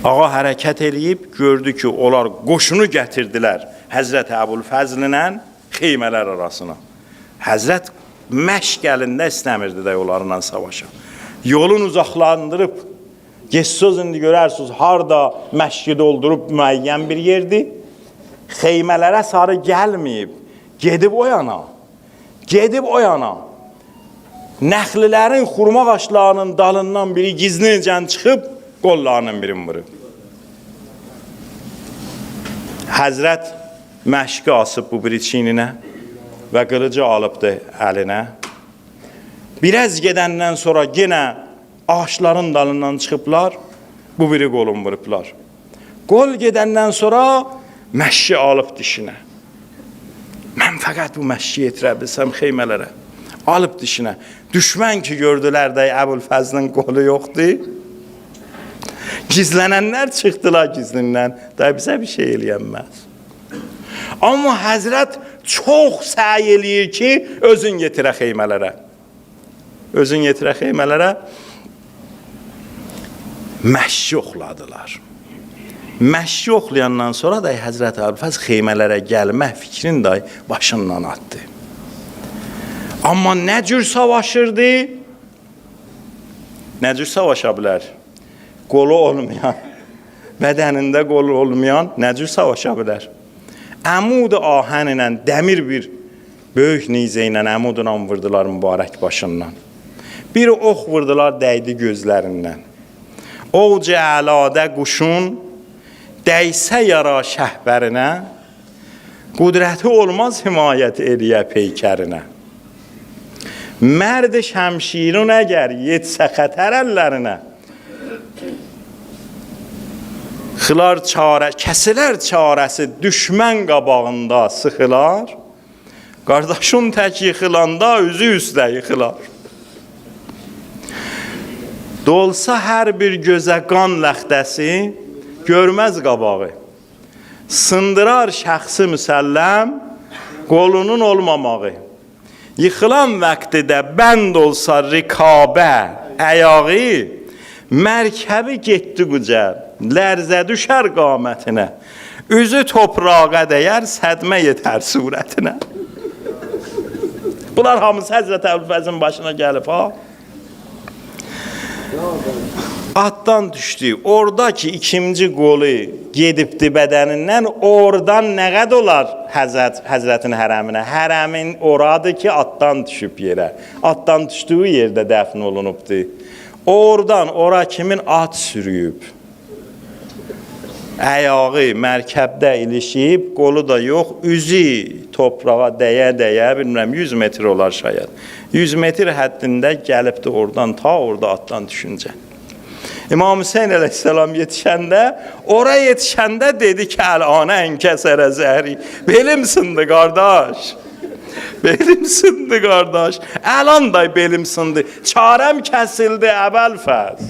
Ağa hərəkət eləyib, gördü ki, onlar qoşunu gətirdilər Həzrət Əbulfəzlinlə xeymələr arasına. Həzrət məşq əlində istəmirdi də onlarla savaşa. Yolun uzaqlandırıb, Geçsöz indi görərsiniz, harda məşqi doldurub müəyyən bir yerdir. Xeymələrə sarı gəlməyib, gedib o yana. Gedib o yana. Nəxlilərin xurma ağaclarının dalından biri gizlincə çıxıb qollarının birini vurub. Həzrət məşqi asıb bu biri çiyninə və qılıcı alıbdı əlinə. Biraz gedəndən sonra yenə ağaçların dalından çıxıblar, bu biri qolun vurublar. Qol gedəndən sonra məşqi alıb dişinə. Mən fəqət bu məşqi yetirə bilsəm xeymələrə. Alıb dişinə. Düşmən ki gördülər də Əbülfəzlin qolu yoxdur. Gizlənənlər çıxdılar gizlindən. Da bizə bir şey eləyənməz. Amma Həzrət çox səy eləyir ki, özün yetirə xeymələrə. Özün yetirə xeymələrə məşqi oxladılar. Məşqi oxlayandan sonra da Həzrət Əbülfəz xeymələrə gəlmək fikrini də başından atdı. Amma nə cür savaşırdı? Nə cür savaşa bilər? Qolu olmayan, bədənində qolu olmayan nə cür savaşa bilər? Əmud ahən ilə dəmir bir böyük nizə ilə əmudla vurdular mübarək başından. Bir ox vurdular dəydi gözlərindən. Ovc əladə quşun dəysə yara şəhbərinə, qudrəti olmaz himayət eləyə peykərinə. Mərd şəmşirun əgər yetsə xətər əllərinə, xılar çarə, kəsilər çarəsi düşmən qabağında sıxılar, qardaşın tək yıxılanda üzü üstə yıxılar. Dolsa hər bir gözə qan ləxdəsi, görməz qabağı. Sındırar şəxsi müsəlləm, qolunun olmamağı. Yıxılan vaxtdə bənd olsa rikabə, əyağı, mərkəbi getdi qucaq, lərzə düşər qamətinə. Üzü toprağa dəyər, sədmə yetər surətinə. Bunlar hamısı Həzrət Əbülfəzin başına gəlib ha. Atdan düşdü. Oradakı ikinci qolu gedibdi bədənindən. Oradan nə qəd olar Həzrət Həzrətin hərəminə? Hərəmin oradır ki, atdan düşüb yerə. Atdan düşdüyü yerdə dəfn olunubdu. Oradan ora kimin at sürüyüb? Əyağı mərkəbdə ilişib, qolu da yox, üzü torpağa dəyə-dəyə, bilmirəm 100 metr olar şayad. 100 metr həddində gəlibdi oradan ta orada atdan düşüncə. İmam Hüseyin əleyhissalam yetişəndə, ora yetişəndə dedi ki, əl-anə ənkəsərə zəhri. Belim sındı qardaş. belim sındı qardaş. Əlanday belim sındı. Çarəm kəsildi Əbəlfəz.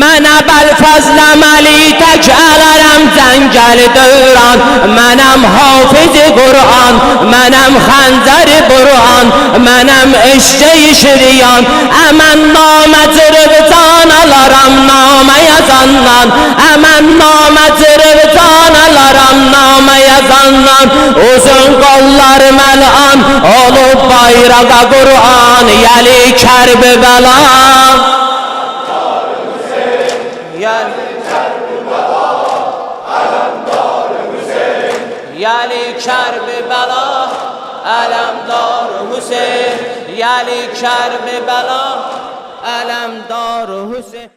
Mən Əbəlfəz nəməli tək ələrəm zəngəl dövran. Mənəm hafizi Qur'an, mənəm xəncəri Qur'an, mənəm eşcəyi şiriyan. Əmən namə cırıqcan alaram namə yazandan. Əmən namə cırıqcan alaram namə yazandan Uzun qollar məl'an olub bayrağa Qur'an Yəli kərbi bəlan Yəli Yəli kərbi bəla Ələmdar Hüseyin. Yəli kərbi bəla Ələmdar Hüseyin